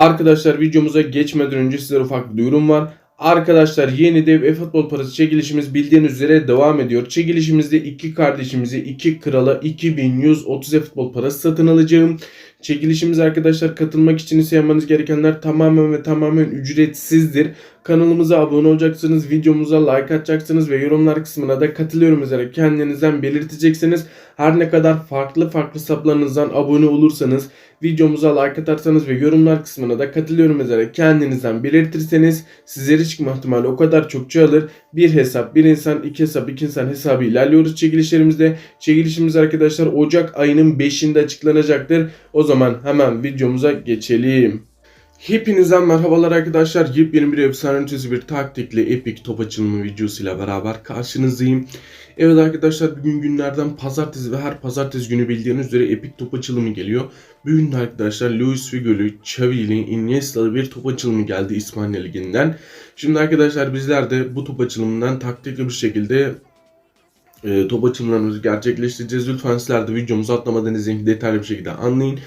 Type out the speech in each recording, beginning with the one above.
Arkadaşlar videomuza geçmeden önce sizlere ufak bir duyurum var. Arkadaşlar yeni dev e-futbol parası çekilişimiz bildiğiniz üzere devam ediyor. Çekilişimizde iki kardeşimizi iki krala 2130 e-futbol parası satın alacağım. Çekilişimiz arkadaşlar katılmak için ise yapmanız gerekenler tamamen ve tamamen ücretsizdir. Kanalımıza abone olacaksınız, videomuza like atacaksınız ve yorumlar kısmına da katılıyorum yazarak kendinizden belirteceksiniz. Her ne kadar farklı farklı saplarınızdan abone olursanız, videomuza like atarsanız ve yorumlar kısmına da katılıyorum yazarak kendinizden belirtirseniz sizlere çıkma ihtimali o kadar çok çoğalır. Bir hesap, bir insan, iki hesap, iki insan hesabı ilerliyoruz çekilişlerimizde. Çekilişimiz arkadaşlar Ocak ayının 5'inde açıklanacaktır. O zaman hemen videomuza geçelim. Hepinize merhabalar arkadaşlar. Yepyeni bir efsane ötesi bir taktikli epik top açılımı videosuyla beraber karşınızdayım. Evet arkadaşlar bugün günlerden pazartesi ve her pazartesi günü bildiğiniz üzere epik top açılımı geliyor. Bugün de arkadaşlar Luis Figo'lu, Xavi'li, Iniesta'lı bir top açılımı geldi İspanya Ligi'nden. Şimdi arkadaşlar bizler de bu top açılımından taktikli bir şekilde e, top açılımlarımızı gerçekleştireceğiz. Lütfen sizler de videomuzu atlamadan izleyin detaylı bir şekilde anlayın.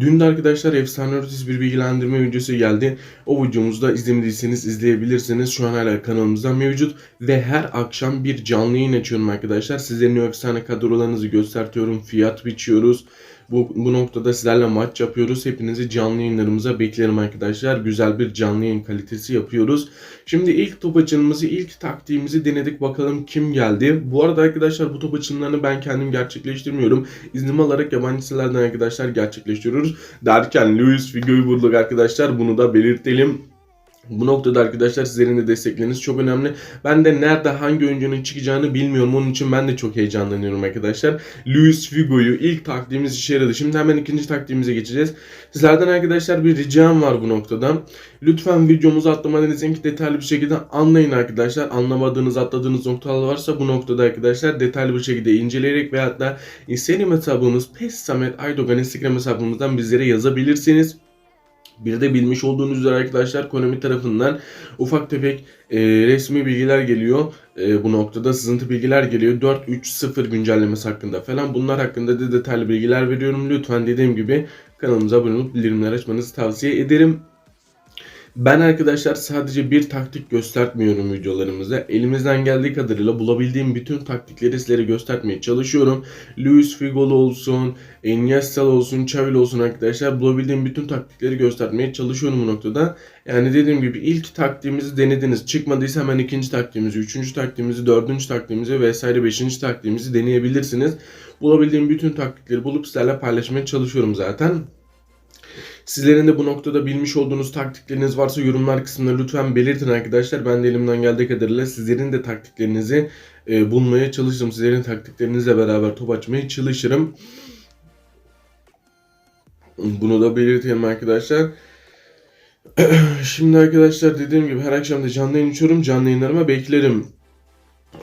Dün de arkadaşlar efsane ötesi bir bilgilendirme videosu geldi. O videomuzu da izlemediyseniz izleyebilirsiniz. Şu an hala kanalımızda mevcut. Ve her akşam bir canlı yayın açıyorum arkadaşlar. Sizlerin efsane kadrolarınızı göstertiyorum. Fiyat biçiyoruz. Bu, bu noktada sizlerle maç yapıyoruz. Hepinizi canlı yayınlarımıza beklerim arkadaşlar. Güzel bir canlı yayın kalitesi yapıyoruz. Şimdi ilk top açılımımızı, ilk taktiğimizi denedik. Bakalım kim geldi. Bu arada arkadaşlar bu top açılımlarını ben kendim gerçekleştirmiyorum. İznim alarak yabancı sitelerden arkadaşlar gerçekleştiriyoruz. Derken Luis Figo'yu bulduk arkadaşlar. Bunu da belirtelim. Bu noktada arkadaşlar sizlerin de destekleriniz çok önemli. Ben de nerede hangi oyuncunun çıkacağını bilmiyorum. Onun için ben de çok heyecanlanıyorum arkadaşlar. Luis Figo'yu ilk taktiğimiz işe yaradı. Şimdi hemen ikinci taktiğimize geçeceğiz. Sizlerden arkadaşlar bir ricam var bu noktada. Lütfen videomuzu atlamadan izleyin detaylı bir şekilde anlayın arkadaşlar. Anlamadığınız atladığınız noktalar varsa bu noktada arkadaşlar detaylı bir şekilde inceleyerek veyahut da Instagram hesabımız Pes Samet Aydogan Instagram hesabımızdan bizlere yazabilirsiniz. Bir de bilmiş olduğunuz üzere arkadaşlar Konami tarafından ufak tefek e, resmi bilgiler geliyor. E, bu noktada sızıntı bilgiler geliyor. 4.3.0 güncellemesi hakkında falan. Bunlar hakkında da detaylı bilgiler veriyorum. Lütfen dediğim gibi kanalımıza abone olup bildirimler açmanızı tavsiye ederim. Ben arkadaşlar sadece bir taktik göstermiyorum videolarımızda. Elimizden geldiği kadarıyla bulabildiğim bütün taktikleri sizlere göstermeye çalışıyorum. Luis Figo'lu olsun, Iniesta'lı olsun, Xavi'li olsun arkadaşlar. Bulabildiğim bütün taktikleri göstermeye çalışıyorum bu noktada. Yani dediğim gibi ilk taktiğimizi denediniz. Çıkmadıysa hemen ikinci taktiğimizi, üçüncü taktiğimizi, dördüncü taktiğimizi vesaire beşinci taktiğimizi deneyebilirsiniz. Bulabildiğim bütün taktikleri bulup sizlerle paylaşmaya çalışıyorum zaten. Sizlerin de bu noktada bilmiş olduğunuz taktikleriniz varsa yorumlar kısmında lütfen belirtin arkadaşlar. Ben de elimden geldiği kadarıyla sizlerin de taktiklerinizi e, bulmaya çalışırım. Sizlerin taktiklerinizle beraber top açmaya çalışırım. Bunu da belirtelim arkadaşlar. Şimdi arkadaşlar dediğim gibi her akşam da canlı yayın açıyorum. Canlı yayınlarıma beklerim.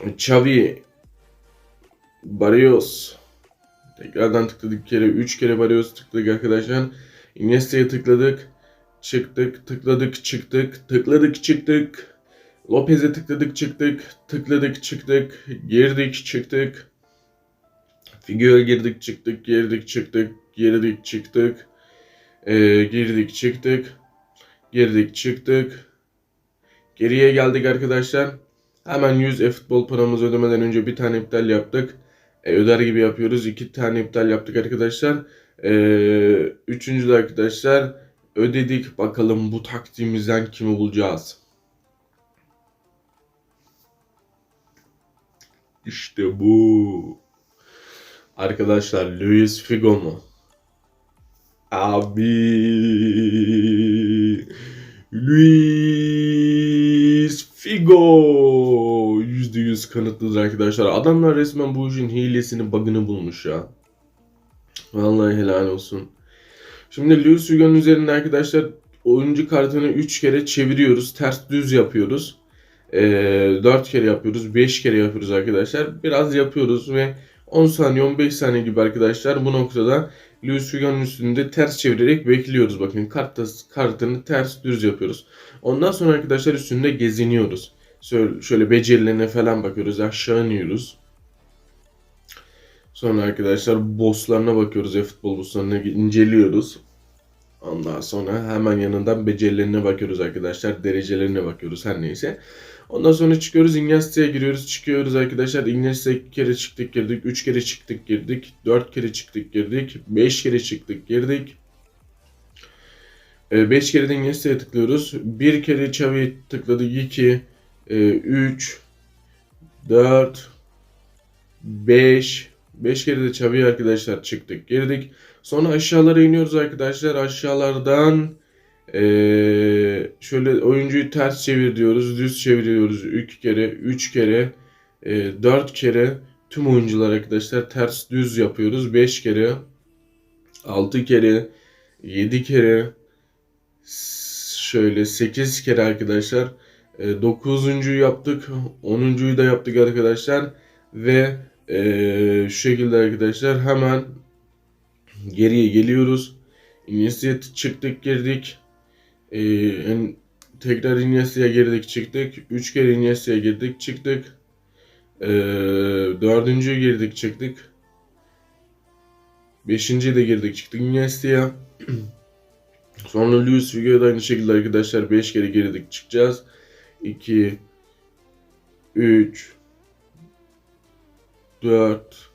Xavi Barrios Tekrardan tıkladık kere 3 kere Barrios tıkladık arkadaşlar. Iniesta'ya tıkladık. Çıktık, tıkladık, çıktık, tıkladık, çıktık. Lopez'e tıkladık, çıktık, tıkladık, çıktık, girdik, çıktık. Figür'e girdik, çıktık, girdik, çıktık, girdik, çıktık. Ee, girdik, çıktık. Girdik, çıktık. Geriye geldik arkadaşlar. Hemen 100 e-futbol paramızı ödemeden önce bir tane iptal yaptık. E, öder gibi yapıyoruz. İki tane iptal yaptık arkadaşlar. Ee, üçüncü de arkadaşlar ödedik. Bakalım bu taktiğimizden kimi bulacağız. İşte bu. Arkadaşlar Luis Figo mu? Abi. Luis Figo. %100 kanıtlıdır arkadaşlar. Adamlar resmen bu işin hilesini, bug'ını bulmuş ya. Vallahi helal olsun. Şimdi Luis Figo'nun üzerinde arkadaşlar oyuncu kartını 3 kere çeviriyoruz. Ters düz yapıyoruz. Ee, 4 kere yapıyoruz. 5 kere yapıyoruz arkadaşlar. Biraz yapıyoruz ve 10 saniye 15 saniye gibi arkadaşlar bu noktada Luis Figo'nun üstünde ters çevirerek bekliyoruz. Bakın kartta, kartını ters düz yapıyoruz. Ondan sonra arkadaşlar üstünde geziniyoruz. Şöyle becerilerine falan bakıyoruz. Aşağı iniyoruz. Sonra arkadaşlar bosslarına bakıyoruz. E-futbol bosslarına inceliyoruz. Ondan sonra hemen yanından becerilerine bakıyoruz arkadaşlar. Derecelerine bakıyoruz her neyse. Ondan sonra çıkıyoruz Iniesta'ya giriyoruz. Çıkıyoruz arkadaşlar. Iniesta'ya iki kere çıktık girdik. Üç kere çıktık girdik. Dört kere çıktık girdik. Beş kere çıktık girdik. 5 kere de Iniesta'ya tıklıyoruz. Bir kere Xavi'ye tıkladık. 2, 3, 4, 5. 5 kere de Xavi'ye arkadaşlar çıktık girdik. Sonra aşağılara iniyoruz arkadaşlar. Aşağılardan eee, şöyle oyuncuyu ters çevir diyoruz. Düz çeviriyoruz. 3 kere, 3 kere, 4 kere tüm oyuncular arkadaşlar ters düz yapıyoruz. 5 kere, 6 kere, 7 kere, şöyle 8 kere arkadaşlar. 9'uncuyu yaptık. 10'uncuyu da yaptık arkadaşlar. Ve eee, şu şekilde arkadaşlar hemen geriye geliyoruz. Iniesta'ya çıktık girdik. Ee, tekrar Iniesta'ya girdik çıktık. 3 kere Iniesta'ya girdik çıktık. Ee, dördüncüye girdik çıktık. Beşinciye de girdik çıktık Iniesta'ya. Sonra Luis Figo'ya da aynı şekilde arkadaşlar 5 kere girdik çıkacağız. 2 3 4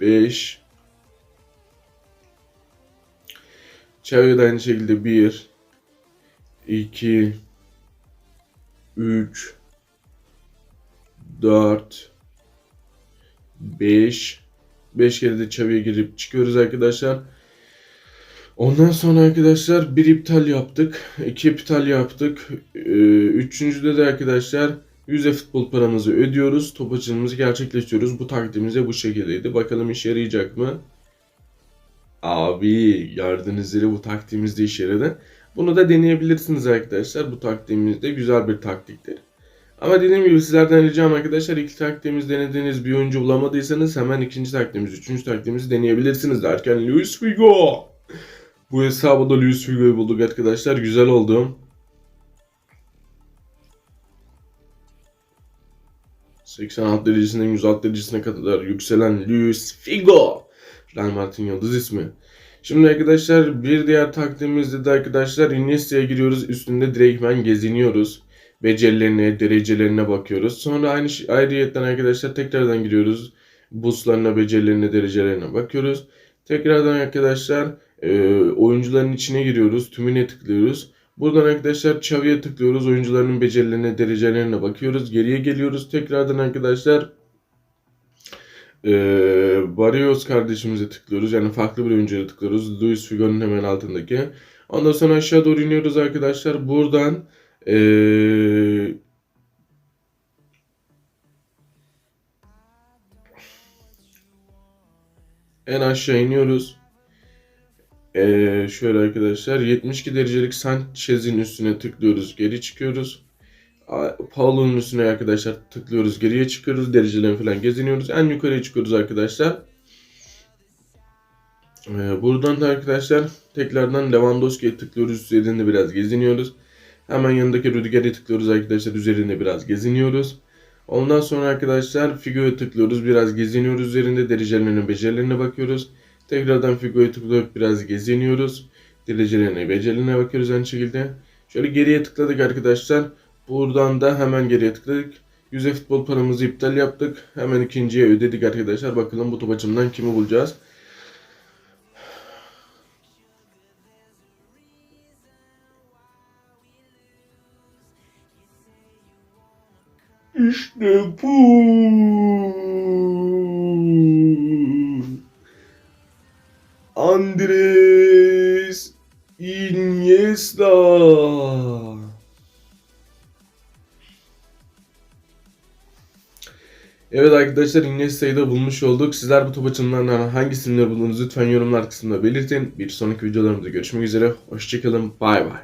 5 Xavi'ye de aynı şekilde 1 2 3 4 5 5 kere de Xavi'ye girip çıkıyoruz arkadaşlar. Ondan sonra arkadaşlar bir iptal yaptık. iki iptal yaptık. Ee, Üçüncüde de arkadaşlar yüze futbol paramızı ödüyoruz. Top açılımımızı gerçekleştiriyoruz. Bu taktiğimiz de bu şekildeydi. Bakalım işe yarayacak mı? Abi gördüğünüz üzere bu taktiğimiz de işe yaradı. Bunu da deneyebilirsiniz arkadaşlar. Bu taktiğimiz de güzel bir taktiktir. Ama dediğim gibi sizlerden ricam arkadaşlar ilk taktiğimiz denediğiniz bir oyuncu bulamadıysanız hemen ikinci taktiğimiz, üçüncü taktiğimizi deneyebilirsiniz derken Luis Figo. Bu hesabı da Luis Figo'yu bulduk arkadaşlar. Güzel oldu. 86 derecesinden 106 derecesine kadar yükselen Luis Figo. Real Madrid'in yıldız ismi. Şimdi arkadaşlar bir diğer taktiğimizde de arkadaşlar Iniesta'ya giriyoruz. Üstünde direktmen geziniyoruz. Becerilerine, derecelerine bakıyoruz. Sonra aynı şey- ayrıyetten arkadaşlar tekrardan giriyoruz. Boostlarına, becerilerine, derecelerine bakıyoruz. Tekrardan arkadaşlar e, oyuncuların içine giriyoruz. Tümüne tıklıyoruz. Buradan arkadaşlar Xavi'ye tıklıyoruz. Oyuncuların becerilerine, derecelerine bakıyoruz. Geriye geliyoruz. Tekrardan arkadaşlar ee, Barrios kardeşimize tıklıyoruz. Yani farklı bir oyuncuya tıklıyoruz. Luis Figo'nun hemen altındaki. Ondan sonra aşağı doğru iniyoruz arkadaşlar. Buradan ee, en aşağı iniyoruz. Ee, şöyle arkadaşlar 72 derecelik Sanchez'in üstüne tıklıyoruz. Geri çıkıyoruz. Paulo'nun üstüne arkadaşlar tıklıyoruz. Geriye çıkıyoruz. Derecelerini falan geziniyoruz. En yukarıya çıkıyoruz arkadaşlar. Ee, buradan da arkadaşlar tekrardan Lewandowski'ye tıklıyoruz. Üzerinde biraz geziniyoruz. Hemen yanındaki Rüdiger'e tıklıyoruz arkadaşlar. Üzerinde biraz geziniyoruz. Ondan sonra arkadaşlar Figo'ya tıklıyoruz. Biraz geziniyoruz. Üzerinde derecelerine, becerilerine bakıyoruz. Tekrardan Figo'ya tıklayıp biraz geziniyoruz. Derecelerine, becerilerine bakıyoruz aynı şekilde. Şöyle geriye tıkladık arkadaşlar. Buradan da hemen geriye tıkladık. Yüze futbol paramızı iptal yaptık. Hemen ikinciye ödedik arkadaşlar. Bakalım bu top açımdan kimi bulacağız. İşte bu. Andres Iniesta. Evet arkadaşlar Iniesta'yı da bulmuş olduk. Sizler bu top açımlarından hangi isimleri buldunuz lütfen yorumlar kısmında belirtin. Bir sonraki videolarımızda görüşmek üzere. Hoşçakalın. Bay bay.